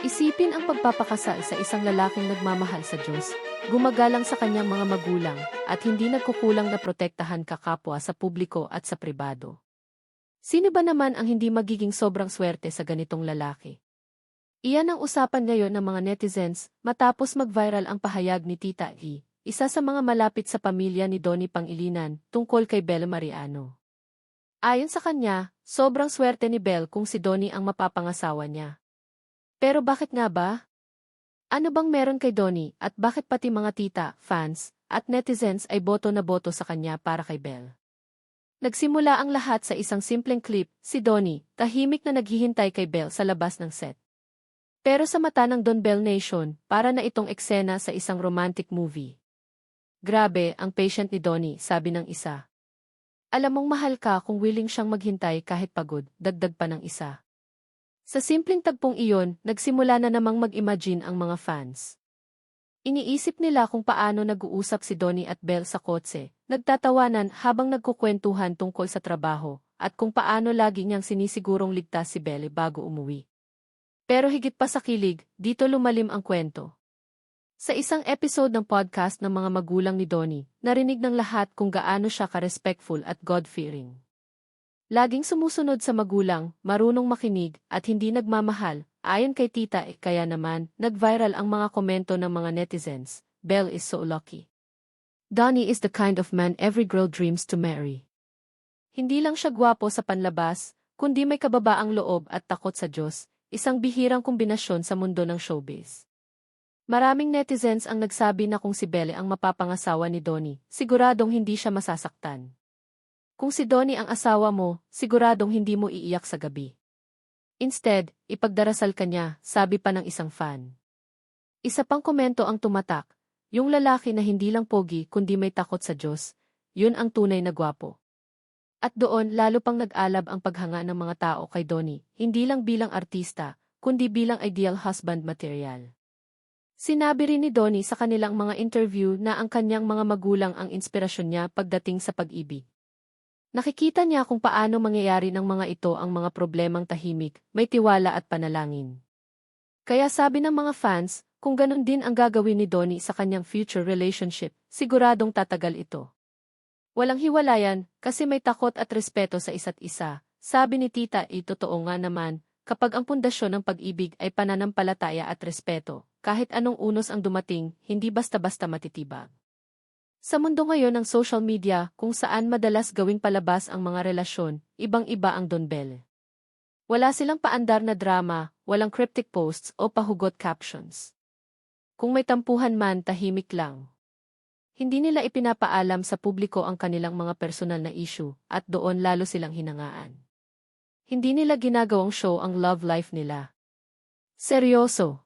Isipin ang pagpapakasal sa isang lalaking nagmamahal sa Diyos, gumagalang sa kanyang mga magulang, at hindi nagkukulang na protektahan kakapwa sa publiko at sa pribado. Sino ba naman ang hindi magiging sobrang swerte sa ganitong lalaki? Iyan ang usapan ngayon ng mga netizens matapos mag-viral ang pahayag ni Tita E, isa sa mga malapit sa pamilya ni Donnie Pangilinan tungkol kay Bella Mariano. Ayon sa kanya, sobrang swerte ni Belle kung si Donnie ang mapapangasawa niya. Pero bakit nga ba? Ano bang meron kay Donnie at bakit pati mga tita, fans, at netizens ay boto na boto sa kanya para kay Belle? Nagsimula ang lahat sa isang simpleng clip, si Donnie, tahimik na naghihintay kay Belle sa labas ng set. Pero sa mata ng Don Bell Nation, para na itong eksena sa isang romantic movie. Grabe, ang patient ni Donnie, sabi ng isa. Alam mong mahal ka kung willing siyang maghintay kahit pagod, dagdag pa ng isa. Sa simpleng tagpong iyon, nagsimula na namang mag-imagine ang mga fans. Iniisip nila kung paano nag-uusap si Donnie at Belle sa kotse, nagtatawanan habang nagkukwentuhan tungkol sa trabaho, at kung paano lagi niyang sinisigurong ligtas si Belle bago umuwi. Pero higit pa sa kilig, dito lumalim ang kwento. Sa isang episode ng podcast ng mga magulang ni Donnie, narinig ng lahat kung gaano siya ka-respectful at God-fearing. Laging sumusunod sa magulang, marunong makinig, at hindi nagmamahal, ayon kay tita eh, kaya naman, nag-viral ang mga komento ng mga netizens, Belle is so lucky. Donnie is the kind of man every girl dreams to marry. Hindi lang siya gwapo sa panlabas, kundi may kababaang loob at takot sa Diyos, isang bihirang kombinasyon sa mundo ng showbiz. Maraming netizens ang nagsabi na kung si Belle ang mapapangasawa ni Donnie, siguradong hindi siya masasaktan. Kung si Donnie ang asawa mo, siguradong hindi mo iiyak sa gabi. Instead, ipagdarasal ka niya, sabi pa ng isang fan. Isa pang komento ang tumatak, yung lalaki na hindi lang pogi kundi may takot sa Diyos, yun ang tunay na gwapo. At doon lalo pang nag-alab ang paghanga ng mga tao kay Donnie, hindi lang bilang artista, kundi bilang ideal husband material. Sinabi rin ni Donnie sa kanilang mga interview na ang kanyang mga magulang ang inspirasyon niya pagdating sa pag-ibig. Nakikita niya kung paano mangyayari ng mga ito ang mga problemang tahimik, may tiwala at panalangin. Kaya sabi ng mga fans, kung ganun din ang gagawin ni Donnie sa kanyang future relationship, siguradong tatagal ito. Walang hiwalayan, kasi may takot at respeto sa isa't isa. Sabi ni Tita, itotoo nga naman, kapag ang pundasyon ng pag-ibig ay pananampalataya at respeto, kahit anong unos ang dumating, hindi basta-basta matitibag. Sa mundo ngayon ng social media, kung saan madalas gawing palabas ang mga relasyon, ibang-iba ang Don Bell. Wala silang paandar na drama, walang cryptic posts o pahugot captions. Kung may tampuhan man, tahimik lang. Hindi nila ipinapaalam sa publiko ang kanilang mga personal na issue, at doon lalo silang hinangaan. Hindi nila ginagawang show ang love life nila. Seryoso.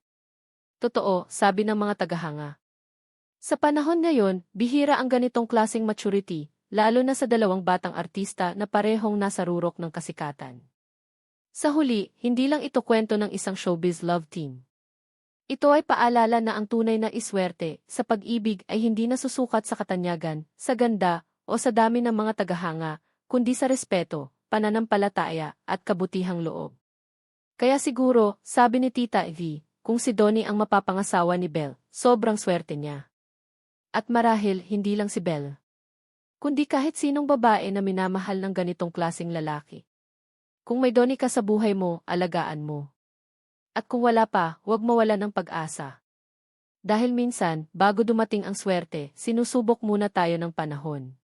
Totoo, sabi ng mga tagahanga. Sa panahon ngayon, bihira ang ganitong klasing maturity, lalo na sa dalawang batang artista na parehong nasa rurok ng kasikatan. Sa huli, hindi lang ito kwento ng isang showbiz love team. Ito ay paalala na ang tunay na iswerte sa pag-ibig ay hindi nasusukat sa katanyagan, sa ganda, o sa dami ng mga tagahanga, kundi sa respeto, pananampalataya, at kabutihang loob. Kaya siguro, sabi ni Tita V, kung si Donnie ang mapapangasawa ni Belle, sobrang swerte niya. At marahil hindi lang si Belle. Kundi kahit sinong babae na minamahal ng ganitong klasing lalaki. Kung may doni ka sa buhay mo, alagaan mo. At kung wala pa, huwag mawala ng pag-asa. Dahil minsan, bago dumating ang swerte, sinusubok muna tayo ng panahon.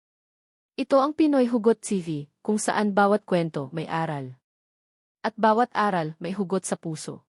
Ito ang Pinoy Hugot TV, kung saan bawat kwento may aral. At bawat aral may hugot sa puso.